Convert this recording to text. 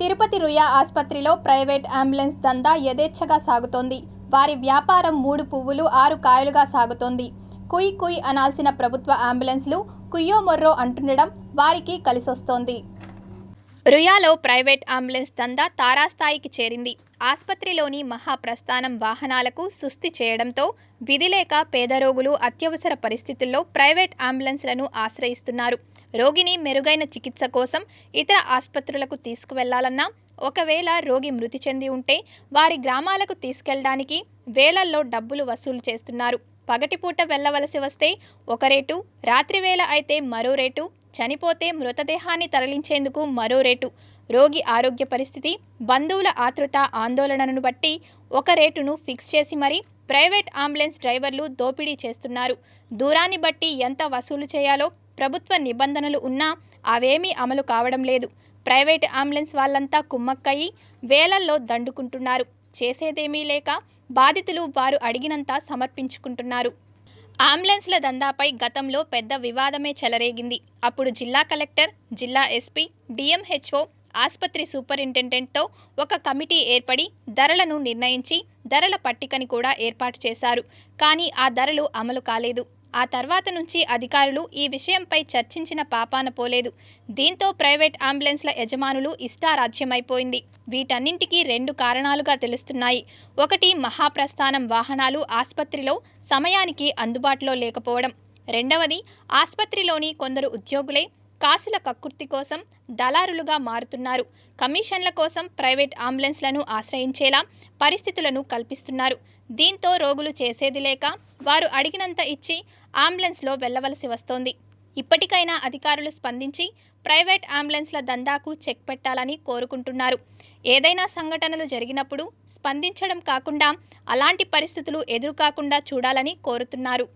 తిరుపతి రుయా ఆసుపత్రిలో private ambulance దందా యథేచ్ఛగా సాగుతోంది. వారి వ్యాపారం మూడు పువ్వులు ఆరు కాయలుగా సాగుతోంది. కుయ్ కుయ్ అనాల్సిన ప్రభుత్వ అంబులెన్స్లు కుయ్యో మొర్రో అంటుండడం వారికి కలిసొస్తోంది. రుయాలో ప్రైవేట్ అంబులెన్స్ దందా తారాస్థాయికి చేరింది. ఆసుపత్రిలోని మహాప్రస్థానం వాహనాలకు సుస్థి చేయడంతో విధిలేక పేద రోగులు అత్యవసర పరిస్థితుల్లో ప్రైవేట్ అంబులెన్స్లను ఆశ్రయిస్తున్నారు. రోగిని మెరుగైన చికిత్స కోసం ఇతర ఆసుపత్రులకు తీసుకువెళ్ళాలన్నా ఒకవేళ రోగి మృతి చెంది ఉంటే వారి గ్రామాలకు తీసుకెళ్ళడానికి వేలల్లో డబ్బులు వసూలు చేస్తున్నారు. పగటిపూట వెళ్ళవలసి వస్తే ఒక రేటు రాత్రివేళ అయితే మరో రేటు చనిపోతే మృతదేహాన్ని తరలించేందుకు మరో రేటు. రోగి ఆరోగ్య పరిస్థితి బంధువుల ఆతృత ఆందోళనను బట్టి ఒక రేటును ఫిక్స్ చేసి మరీ ప్రైవేట్ అంబులెన్స్ డ్రైవర్లు దోపిడీ చేస్తున్నారు. దూరాన్ని బట్టి ఎంత వసూలు చేయాలో ప్రభుత్వ నిబంధనలు ఉన్నా అవేమీ అమలు కావడం లేదు. ప్రైవేట్ అంబులెన్స్ వాళ్ళంతా కుమ్మక్కయి వేలల్లో దండుకుంటున్నారు. చేసేదేమీ లేక బాధితులు వారు అడిగినంత సమర్పించుకుంటున్నారు. అంబులెన్స్ల దందాపై గతంలో పెద్ద వివాదమే చెలరేగింది. అప్పుడు జిల్లా కలెక్టర్ జిల్లా ఎస్పీ డిఎంహెచ్ఓ ఆసుపత్రి సూపరింటెండెంట్తో ఒక కమిటీ ఏర్పడి ధరలను నిర్ణయించి ధరల పట్టికని కూడా ఏర్పాటు చేశారు. కానీ ఆ ధరలు అమలు కాలేదు. ఆ తర్వాత నుంచి అధికారులు ఈ విషయంపై చర్చించిన పాపాన పోలేదు. దీంతో ప్రైవేట్ అంబులెన్స్ల యజమానులు ఇష్టారాజ్యమైపోయింది. వీటన్నింటికీ రెండు కారణాలుగా తెలుస్తున్నాయి. ఒకటి మహాప్రస్థానం వాహనాలు ఆసుపత్రిలో సమయానికి అందుబాటులో లేకపోవడం. రెండవది ఆసుపత్రిలోని కొందరు ఉద్యోగులే కాసుల కక్కుర్తి కోసం దళారులుగా మారుతున్నారు. కమిషన్ల కోసం ప్రైవేట్ అంబులెన్స్లను ఆశ్రయించేలా పరిస్థితులను కల్పిస్తున్నారు. దీంతో రోగులు చేసేది లేక వారు అడిగినంత ఇచ్చి అంబులెన్స్లో వెళ్ళవలసి వస్తోంది. ఇప్పటికైనా అధికారులు స్పందించి ప్రైవేట్ అంబులెన్స్ల దందాకు చెక్ పెట్టాలని కోరుకుంటున్నారు. ఏదైనా సంఘటనలు జరిగినప్పుడు స్పందించడం కాకుండా అలాంటి పరిస్థితులు ఎదురుకాకుండా చూడాలని కోరుతున్నారు.